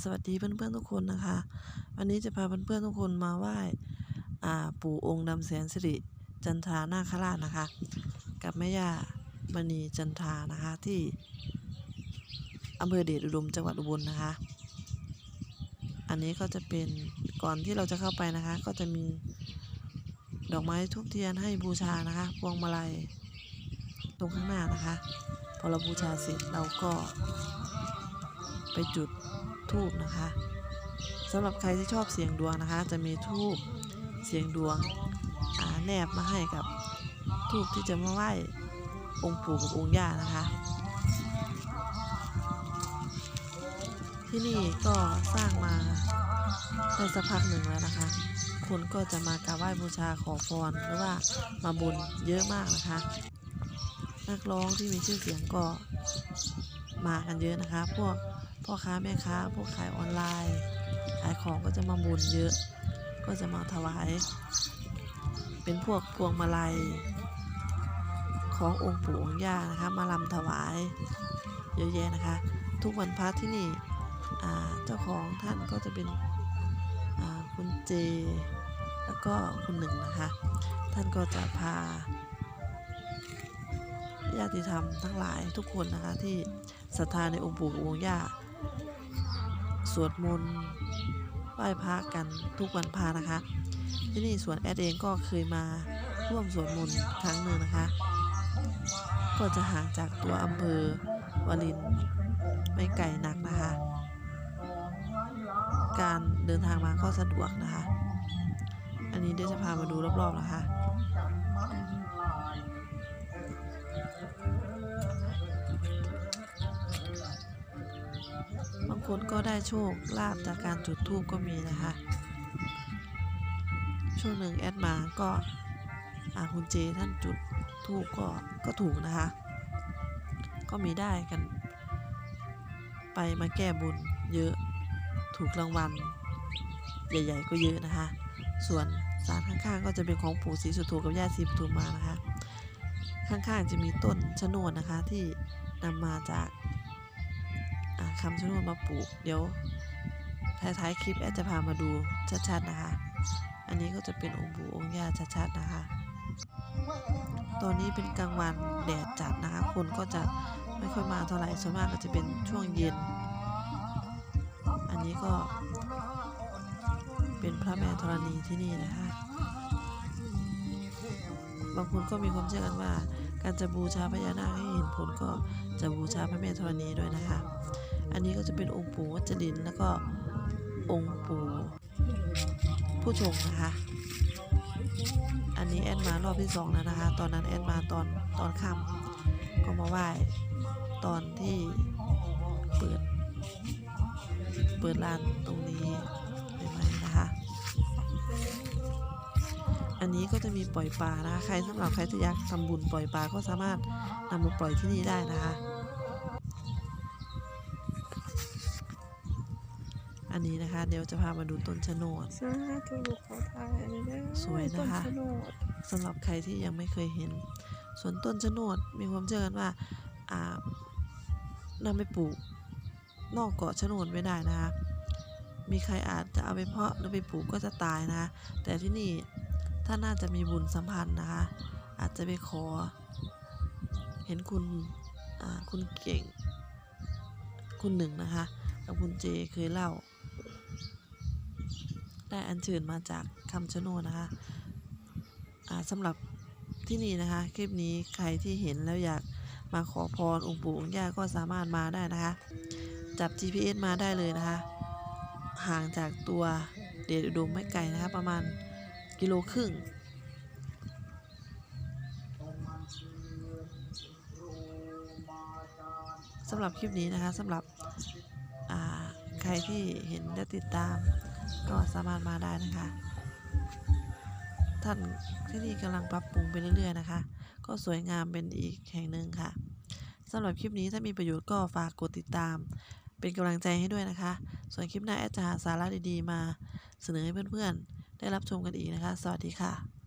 สวัสดีเพื่อนๆทุกคนนะคะ วันนี้จะพาเพื่อนๆทุกคนมาไหว้ปู่องค์ดำแสนสิริจันทรานาคราชนะคะ กับแม่ย่ามณีจันทรานะคะที่อำเภอเดชอุดมจังหวัดอุบลนะคะ อันนี้ก็จะเป็นก่อนที่เราจะเข้าไปนะคะ ก็จะมีดอกไม้ทุกเทียนให้บูชานะคะพวงมาลัยตรงข้างหน้านะคะ พอเราบูชาเสร็จเราก็ไปจุด ทูบนะคะสำหรับใครที่ชอบเสียงดวงนะคะ จะมีทูบเสียงดวงอาแนบมาให้กับทูบที่จะมาไหว้องค์ปู่กับองค์ย่านะคะ ที่นี่ก็สร้างมาได้สักพักหนึ่งแล้วนะคะ คนก็จะมากราบไหว้บูชาขอพรหรือว่ามาบนเยอะมากนะคะ นักร้องที่มีชื่อเสียงก็มากันเยอะนะคะ พวก พ่อค้าแม่ค้าพวกขายออนไลน์ขายของก็จะมาบนเยอะ ก็จะมาถวาย เป็นพวกพวงมาลัย ขององค์ปู่องค์ย่านะคะ มาลำถวายเยอะแยะนะคะ ทุกวันพระที่นี่เจ้าของท่านก็จะเป็นคุณเจ แล้วก็คุณหนึ่งนะคะ ท่านก็จะพาญาติธรรมทั้งหลายทุกคนนะคะที่ศรัทธาในองค์ปู่องค์ย่า สวดมนต์ไหว้พระกันทุกวันพานะคะ ที่นี่สวนแอดเองก็เคยมาร่วมสวดมนต์ครั้งหนึ่งนะคะ ก็จะห่างจากตัวอำเภอวารินไม่ไกลนักนะคะ การเดินทางมาก็สะดวกนะคะ อันนี้เดี๋ยวจะพามาดูรอบๆนะคะ บางคนก็ได้โชคลาภจากการจุดธูปก็มีนะคะ ช่วงหนึ่งแอดมาก็อาคุณเจท่านจุดธูปก็ก็ถูกนะคะ ก็มีได้กัน ไปมาแก้บุญเยอะถูกรางวัลใหญ่ ๆ ก็เยอะนะคะ ส่วนศาลข้างๆ ก็จะเป็นของปู่ศรีสุโธกับย่าศรีปทุมมานะคะ ข้างๆจะมีต้นชะโนดนะคะที่นำมาจาก คำชะโนดมาปลูก เดี๋ยวท้ายๆคลิปแอดจะพามาดูชัดๆนะคะ อันนี้ก็จะเป็นองค์ปู่องค์ย่าชัดๆนะคะ ตอนนี้เป็นกลางวันแดดจัดนะคะ คนก็จะไม่ค่อยมาเท่าไหร่ส่วนมากก็จะเป็นช่วงเย็น อันนี้ก็เป็นพระแม่ธรณีที่นี่นะคะ บางคนก็มีความเชื่อกันว่า การจะบูชาพญานาคให้เห็นผลก็จะบูชาพระแม่ธรณีด้วยนะคะ อันนี้ก็จะเป็นองค์ปู่วัจรินทร์แล้วก็องค์ปู่ผู้ชงนะคะ อันนี้แอดมารอบที่สองแล้วนะคะ ตอนนั้นแอดมาตอนตอนค่ำก็มาไหว้ตอนที่เปิด เปิดร้านตรงนี้ใหม่ๆนะคะ อันนี้ก็จะมีปล่อยปลานะคะ ใครสำหรับใครที่อยากทำบุญปล่อยปลาก็สามารถนำมาปล่อยที่นี่ได้นะคะ อันนี้นะคะ เดี๋ยวจะพามาดูต้นชะโนดสาธุลูกขอทายอันนี้เด้อสวยนะคะต้ชโดสำหรับใครที่ยังไม่เคยเห็น ส่วนต้นชะโนดมีความเชื่อกันว่าอ่านำไปปลูกนอกเกาะชะโนดไม่ได้นะคะ มีใครอาจจะเอาไปเพาะหรือไปปลูกก็จะตายนะคะแต่ที่นี่ ท่านน่าจะมีบุญสัมพันธ์นะคะ อาจจะไปขอ เห็นคุณคุณเก่ง คุณหนึ่งนะคะกับคุณเจเคยเล่า ได้อัญเชิญมาจากคำชะโนดนะคะสำหรับที่นี่นะคะ คลิปนี้ใครที่เห็นแล้วอยากมาขอพรองค์ปู่องค์ย่าก็สามารถมาได้นะคะ จับ GPS มาได้เลยนะคะ ห่างจากตัวเดชอุดมไม่ไกลนะคะ ประมาณ กิโลครึ่งสำหรับคลิปนี้นะคะสำหรับใครที่เห็นและติดตาม ก็สามารถมาได้นะคะ ท่านที่นี่กำลังปรับปรุงไปเรื่อยๆนะคะ ก็สวยงามเป็นอีกแห่งหนึ่งค่ะสำหรับคลิปนี้ถ้ามีประโยชน์ก็ฝากกดติดตาม เป็นกำลังใจให้ด้วยนะคะ ส่วนคลิปหน้าแอดจะหาสาระดีๆ มาเสนอให้เพื่อนๆ ได้รับชมกันอีกนะคะ สวัสดีค่ะ